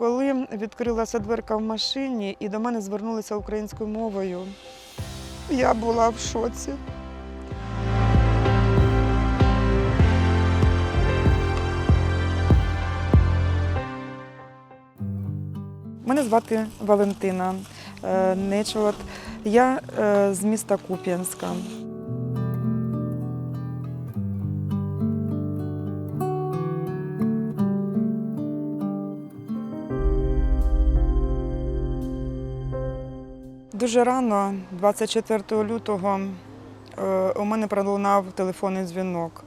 Коли відкрилася дверка в машині і до мене звернулися українською мовою, я була в шоці. Мене звати Валентина е, Нечолот. Я е, з міста Куп'янська. Дуже рано, 24 лютого, е, у мене пролунав телефонний дзвінок.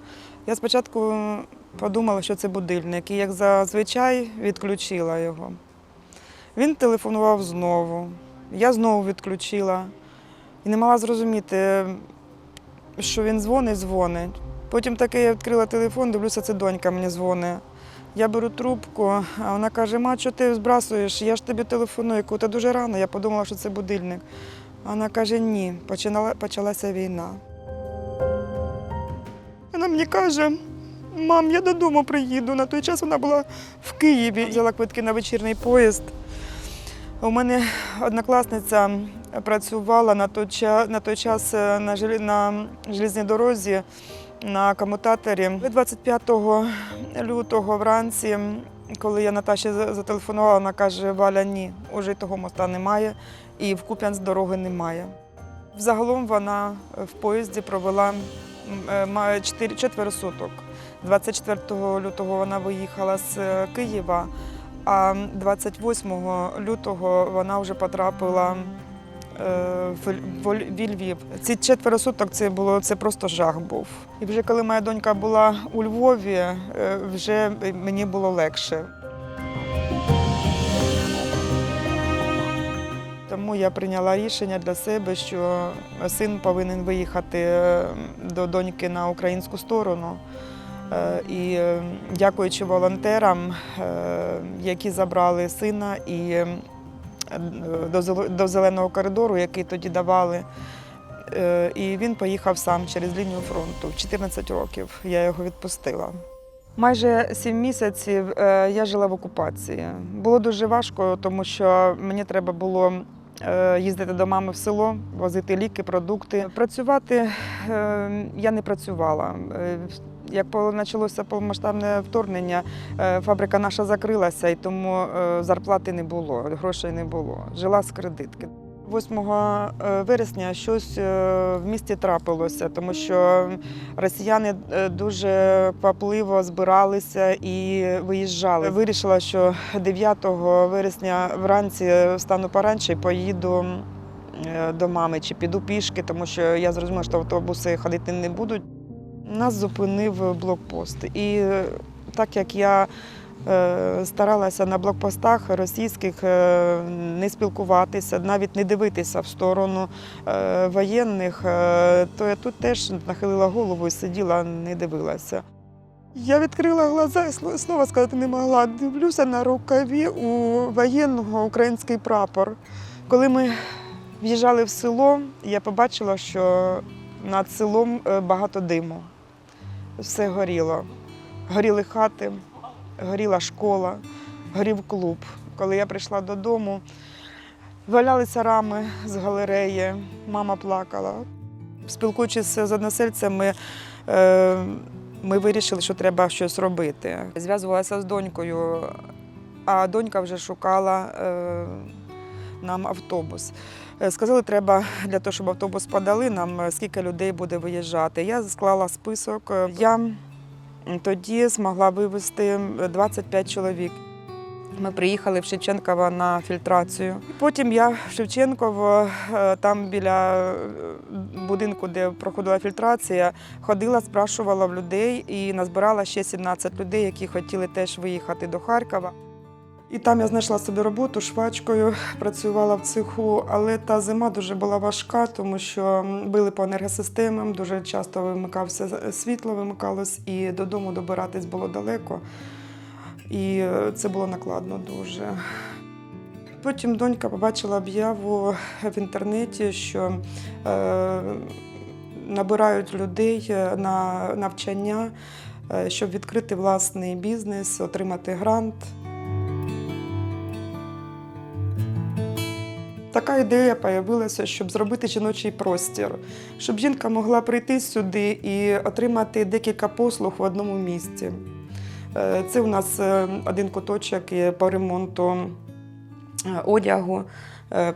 Я спочатку подумала, що це будильник, і як зазвичай відключила його. Він телефонував знову. Я знову відключила і не могла зрозуміти, що він дзвонить, дзвонить. Потім таки я відкрила телефон, дивлюся, це донька мені дзвонить. Я беру трубку, а вона каже: ма, що ти збрасуєш? Я ж тобі телефоную, яку дуже рано. Я подумала, що це будильник. Вона каже, ні, починала, почалася війна. Вона мені каже, мам, я додому приїду. На той час вона була в Києві, взяла квитки на вечірній поїзд. У мене однокласниця працювала на той час, на, той час е, на железній дорозі на комутаторі. 25 лютого вранці, коли я Наташі зателефонувала, вона каже, Валя, ні, уже того моста немає і в Куп'янськ дороги немає. Взагалом вона в поїзді провела е, четверо суток. 24 лютого вона виїхала з е, Києва, а 28 лютого вона вже потрапила е, Ль- в Ль- в Львів. Ці четверо суток це було це просто жах був. І вже коли моя донька була у Львові, е, вже мені було легше. Тому я прийняла рішення для себе, що син повинен виїхати е, до доньки на українську сторону. Е, І е, дякуючи волонтерам, е, які забрали сина і е, до зеленого коридору, який тоді давали. Е, І він поїхав сам через лінію фронту. В 14 років я його відпустила. Майже сім місяців е, я жила в окупації. Було дуже важко, тому що мені треба було е, їздити до мами в село, возити ліки, продукти. Працювати я не працювала. Як почалося повномасштабне вторгнення, е, фабрика наша закрилася, і тому е, зарплати не було, грошей не було. Жила з кредитки. 8 е, вересня щось в місті трапилося, тому що росіяни дуже квапливо збиралися і виїжджали. Вирішила, що 9 вересня вранці встану поранше і поїду до мами чи піду пішки, тому що я зрозуміла, що автобуси ходити не будуть. Нас зупинив блокпост. І е, так як я е, старалася на блокпостах російських е, не спілкуватися, навіть не дивитися в сторону воєнних, то я тут теж нахилила голову і сиділа, не дивилася. Я відкрила глаза і слова сказати не могла. Дивлюся на рукаві у воєнного український прапор. Коли ми в'їжджали в село, я побачила, що над селом е, багато диму. Все горіло. Горіли хати, горіла школа, горів клуб. Коли я прийшла додому, валялися рами з галереї, мама плакала. Спілкуючись з односельцями, е, ми вирішили, що треба щось робити. Зв'язувалася з донькою, а донька вже шукала е, нам автобус. Е, Сказали, треба для того, щоб автобус подали, нам е, скільки людей буде виїжджати. Я склала список. Е, Я тоді змогла вивезти 25 чоловік. Ми приїхали в Шевченково на фільтрацію. Потім я в Шевченково, там біля будинку, де проходила фільтрація, ходила, спрашувала в людей і назбирала ще 17 людей, які хотіли теж виїхати до Харкова. І там я знайшла собі роботу швачкою, працювала в цеху, але та зима дуже була важка, тому що били по енергосистемам, дуже часто вимикався світло, вимикалось, і додому добиратись було далеко. І е, це було накладно дуже. Потім донька побачила об'яву в інтернеті, що е, набирають людей на навчання, е, щоб відкрити власний бізнес, отримати грант. Така ідея з'явилася, щоб зробити жіночий простір, щоб жінка могла прийти сюди і отримати декілька послуг в одному місці. Е, Це у нас е, один куточок по ремонту е, одягу,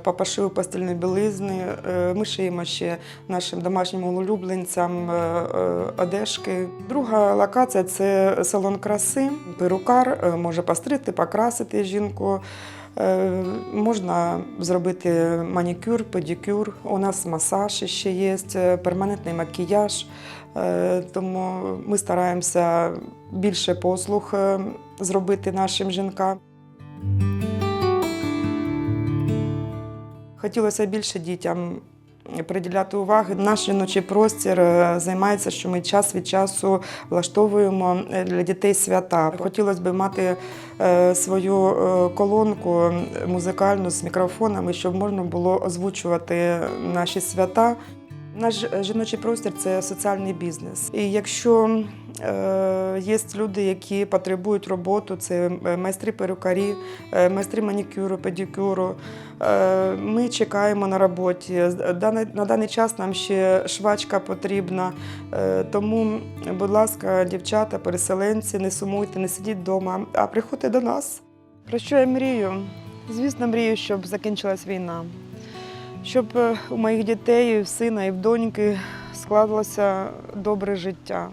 по пошиву постільної білизни. Ми шиємо ще нашим домашнім улюбленцям одежки. Друга локація це салон краси. Перукар може постригти, покрасити жінку. Е, Можна зробити манікюр, педикюр. У нас масаж ще є, е, перманентний макіяж. Е, Тому ми стараємося більше послуг зробити нашим жінкам. Хотілося більше дітям приділяти уваги. Наш жіночий простір е, займається, що ми час від часу влаштовуємо е, для дітей свята. Хотілося б мати е, свою колонку музикальну з мікрофонами, щоб можна було озвучувати наші свята. Наш жіночий простір це соціальний бізнес. І якщо є люди, які потребують роботу, це майстри перукарі, е, майстри манікюру, педикюру. Е, ми чекаємо на роботі. На даний час нам ще швачка потрібна. Е, тому, будь ласка, дівчата, переселенці, не сумуйте, не сидіть вдома, а приходьте до нас. Про що я мрію? Звісно, мрію, щоб закінчилась війна щоб е, у моїх дітей, сина і в доньки складалося добре життя.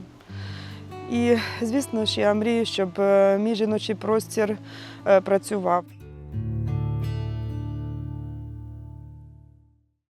І, звісно ж, я мрію, щоб е, мій жіночий простір е, працював.